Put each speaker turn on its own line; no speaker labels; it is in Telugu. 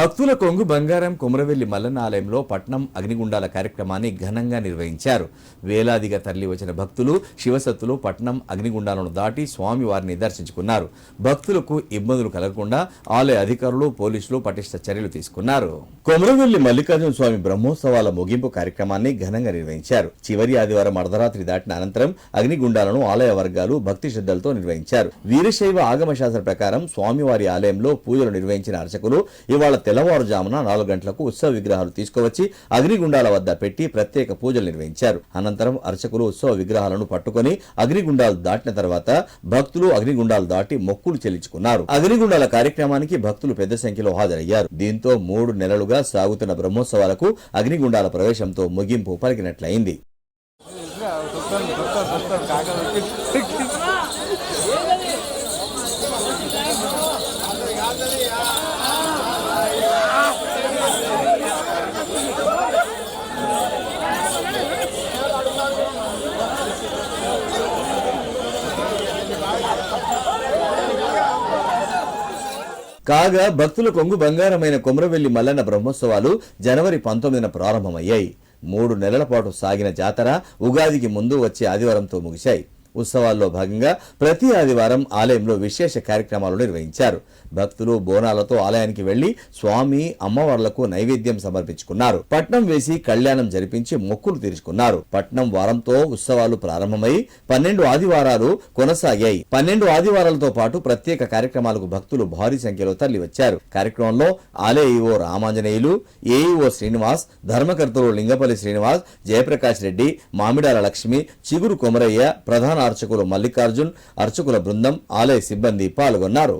భక్తుల కొంగు బంగారం కుమరవెల్లి మల్లన్న ఆలయంలో పట్నం అగ్నిగుండాల కార్యక్రమాన్ని ఘనంగా నిర్వహించారు. వేలాదిగా తరలి వచ్చిన భక్తులు శివసత్తులు పట్నం అగ్నిగుండాలను దాటి స్వామివారిని దర్శించుకున్నారు. భక్తులకు ఇబ్బందులు కలగకుండా ఆలయ అధికారులు పోలీసులు పటిష్ట చర్యలు తీసుకున్నారు. కొమరవెల్లి మల్లికార్జున స్వామి బ్రహ్మోత్సవాల ముగింపు కార్యక్రమాన్ని ఘనంగా నిర్వహించారు. చివరి ఆదివారం అర్ధరాత్రి దాటిన అనంతరం అగ్నిగుండాలను ఆలయ వర్గాలు భక్తి శ్రద్ధలతో నిర్వహించారు. వీరశైవ ఆగమశాస్త్ర ప్రకారం స్వామివారి ఆలయంలో పూజలు నిర్వహించిన అర్చకులు ఇవాళ తెల్లవారుజామున నాలుగు గంటలకు ఉత్సవ విగ్రహాలు తీసుకువచ్చి అగ్నిగుండాల వద్ద పెట్టి ప్రత్యేక పూజలు నిర్వహించారు. అనంతరం అర్చకులు ఉత్సవ విగ్రహాలను పట్టుకొని అగ్నిగుండాలు దాటిన తర్వాత భక్తులు అగ్నిగుండాలు దాటి మొక్కులు చెల్లించుకున్నారు. అగ్నిగుండాల కార్యక్రమానికి భక్తులు పెద్ద సంఖ్యలో హాజరయ్యారు. దీంతో మూడు నెలలుగా సాగుతున్న బ్రహ్మోత్సవాలకు అగ్నిగుండాల ప్రవేశంతో ముగింపు పలికినట్లయింది. కాగా భక్తుల కొంగు బంగారమైన కొమరవెల్లి మల్లన్న బ్రహ్మోత్సవాలు జనవరి పంతొమ్మిదిన ప్రారంభమయ్యాయి. మూడు నెలల పాటు సాగిన జాతర ఉగాదికి ముందు వచ్చే ఆదివారంతో ముగిశాయి. ఉత్సవాల్లో భాగంగా ప్రతి ఆదివారం ఆలయంలో విశేష కార్యక్రమాలు నిర్వహించారు. భక్తులు బోనాలతో ఆలయానికి వెళ్ళి స్వామి అమ్మవార్లకు నైవేద్యం సమర్పించుకున్నారు. పట్నం వేసి కళ్యాణం జరిపించి మొక్కులు తీర్చుకున్నారు. పట్నం వారంతో ఉత్సవాలు ప్రారంభమై పన్నెండు ఆదివారాలు కొనసాగాయి. పన్నెండు ఆదివారాలతో పాటు ప్రత్యేక కార్యక్రమాలకు భక్తులు భారీ సంఖ్యలో తరలివచ్చారు. కార్యక్రమంలో ఆలయఈఓ రామాంజనేయులు ఏఈఓ శ్రీనివాస్ ధర్మకర్తలు లింగపల్లి శ్రీనివాస్ జయప్రకాష్ రెడ్డి మామిడాల లక్ష్మి చిగురు కొమరయ్య ప్రధాన అర్చకులు మల్లికార్జున్ అర్చకుల బృందం ఆలయ సిబ్బంది పాల్గొన్నారు.